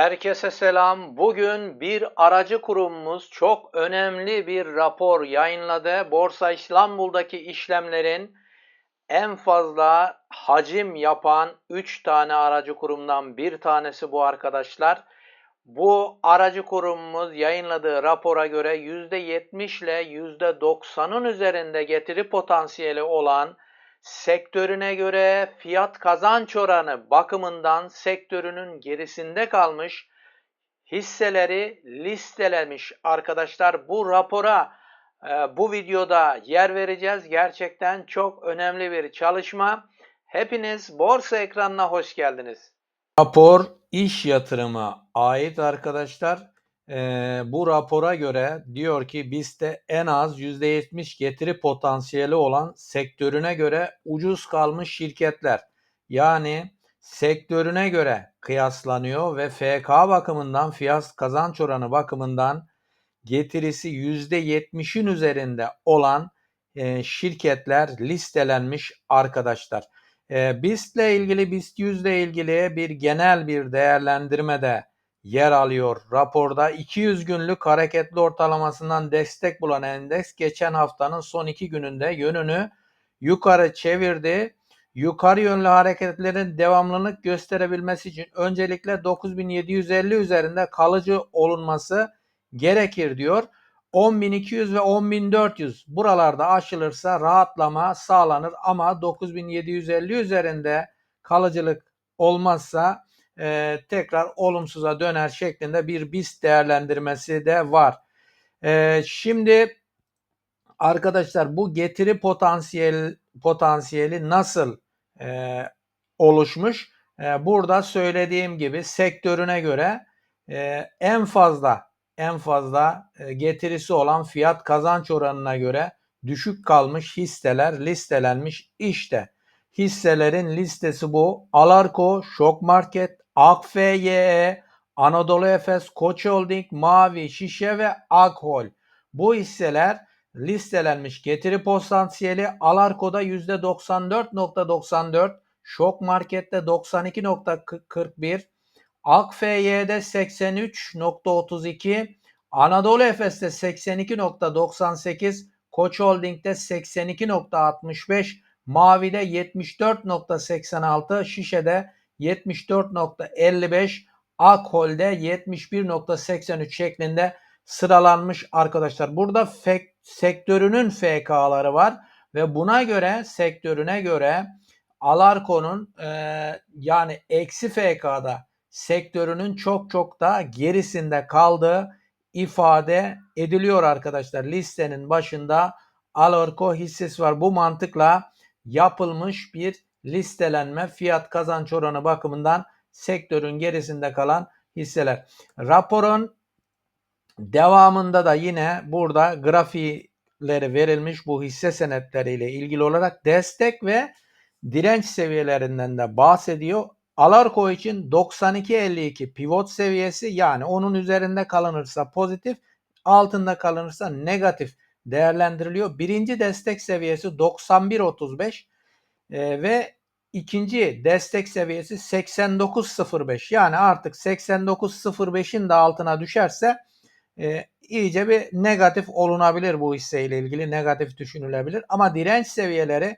Herkese selam. Bugün bir aracı kurumumuz çok önemli bir rapor yayınladı. Borsa İstanbul'daki işlemlerin en fazla hacim yapan 3 tane aracı kurumdan bir tanesi bu arkadaşlar. Bu aracı kurumumuz yayınladığı rapora göre %70 ile %90'ın üzerinde getiri potansiyeli olan sektörüne göre fiyat kazanç oranı bakımından sektörünün gerisinde kalmış hisseleri listelemiş arkadaşlar. Bu rapora e, bu videoda yer vereceğiz. Gerçekten çok önemli bir çalışma. Hepiniz borsa ekranına hoş geldiniz. Rapor iş yatırıma ait arkadaşlar. Ee, bu rapora göre diyor ki BIST'te en az %70 getiri potansiyeli olan sektörüne göre ucuz kalmış şirketler. Yani sektörüne göre kıyaslanıyor ve FK bakımından fiyat kazanç oranı bakımından getirisi %70'in üzerinde olan e, şirketler listelenmiş arkadaşlar. E, BIST ile ilgili BIST 100 ile ilgili bir genel bir değerlendirmede yer alıyor. Raporda 200 günlük hareketli ortalamasından destek bulan endeks geçen haftanın son iki gününde yönünü yukarı çevirdi. Yukarı yönlü hareketlerin devamlılık gösterebilmesi için öncelikle 9750 üzerinde kalıcı olunması gerekir diyor. 10200 ve 10400 buralarda aşılırsa rahatlama sağlanır ama 9750 üzerinde kalıcılık olmazsa e, tekrar olumsuza döner şeklinde bir BIST değerlendirmesi de var. E, şimdi arkadaşlar bu getiri potansiyel potansiyeli nasıl e, oluşmuş? E, burada söylediğim gibi sektörüne göre e, en fazla en fazla e, getirisi olan fiyat kazanç oranına göre düşük kalmış hisseler listelenmiş işte hisselerin listesi bu. Alarko, Şok Market, AKFYE, Anadolu Efes, Koç Holding, Mavi, Şişe ve Akhol. Bu hisseler listelenmiş getiri potansiyeli Alarko'da %94.94, Şok Market'te 92.41, AKFY'de 83.32, Anadolu Efes'te 82.98, Koç Holding'de 82.65, Mavi'de 74.86, Şişe'de 74.55, Akhol'de 71.83 şeklinde sıralanmış arkadaşlar. Burada fek, sektörünün FK'ları var ve buna göre sektörüne göre Alarko'nun e, yani eksi FK'da sektörünün çok çok da gerisinde kaldığı ifade ediliyor arkadaşlar. Listenin başında Alarko hissesi var. Bu mantıkla yapılmış bir listelenme fiyat kazanç oranı bakımından sektörün gerisinde kalan hisseler. Raporun devamında da yine burada grafikleri verilmiş bu hisse senetleriyle ilgili olarak destek ve direnç seviyelerinden de bahsediyor. Alarko için 92.52 pivot seviyesi yani onun üzerinde kalınırsa pozitif, altında kalınırsa negatif değerlendiriliyor. Birinci destek seviyesi 91.35 e, ve ikinci destek seviyesi 89.05 yani artık 89.05'in de altına düşerse e, iyice bir negatif olunabilir bu hisseyle ilgili negatif düşünülebilir. Ama direnç seviyeleri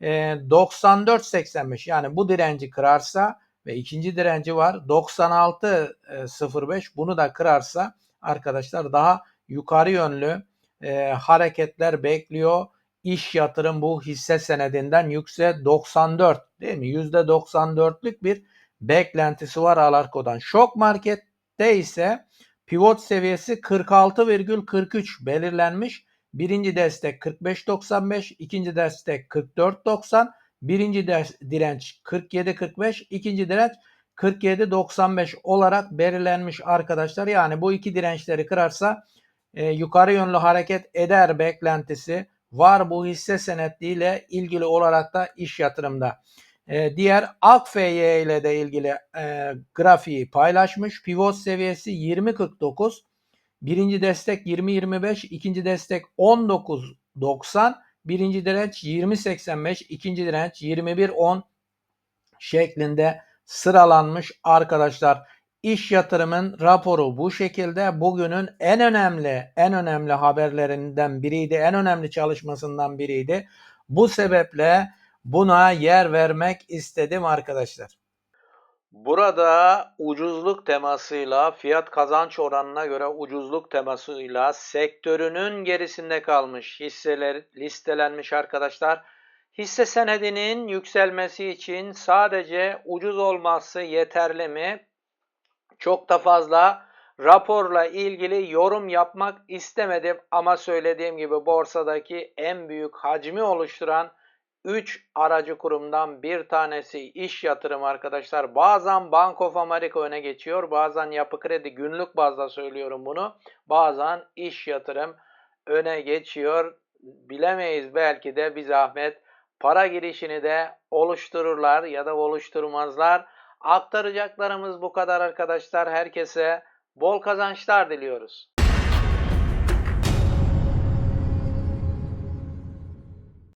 e, 94.85 yani bu direnci kırarsa ve ikinci direnci var 96.05 bunu da kırarsa arkadaşlar daha yukarı yönlü e, hareketler bekliyor. İş yatırım bu hisse senedinden yüksek 94 değil mi? %94'lük bir beklentisi var Alarko'dan. Şok markette ise pivot seviyesi 46,43 belirlenmiş. Birinci destek 45.95, ikinci destek 44.90, birinci direnç 47.45, ikinci direnç 47.95 olarak belirlenmiş arkadaşlar. Yani bu iki dirençleri kırarsa e, yukarı yönlü hareket eder beklentisi var bu hisse senetliğiyle ilgili olarak da iş yatırımda. E, diğer AKFY ile de ilgili e, grafiği paylaşmış. Pivot seviyesi 20.49. Birinci destek 20.25, ikinci destek 19.90, birinci direnç 20.85, ikinci direnç 21.10 şeklinde sıralanmış arkadaşlar. İş yatırımın raporu bu şekilde. Bugünün en önemli, en önemli haberlerinden biriydi. En önemli çalışmasından biriydi. Bu sebeple buna yer vermek istedim arkadaşlar. Burada ucuzluk temasıyla, fiyat kazanç oranına göre ucuzluk temasıyla sektörünün gerisinde kalmış hisseler listelenmiş arkadaşlar. Hisse senedinin yükselmesi için sadece ucuz olması yeterli mi? Çok da fazla raporla ilgili yorum yapmak istemedim ama söylediğim gibi borsadaki en büyük hacmi oluşturan 3 aracı kurumdan bir tanesi iş yatırım arkadaşlar. Bazen Bank of America öne geçiyor. Bazen Yapı Kredi günlük bazda söylüyorum bunu. Bazen iş yatırım öne geçiyor. Bilemeyiz belki de bir zahmet para girişini de oluştururlar ya da oluşturmazlar. Aktaracaklarımız bu kadar arkadaşlar. Herkese bol kazançlar diliyoruz.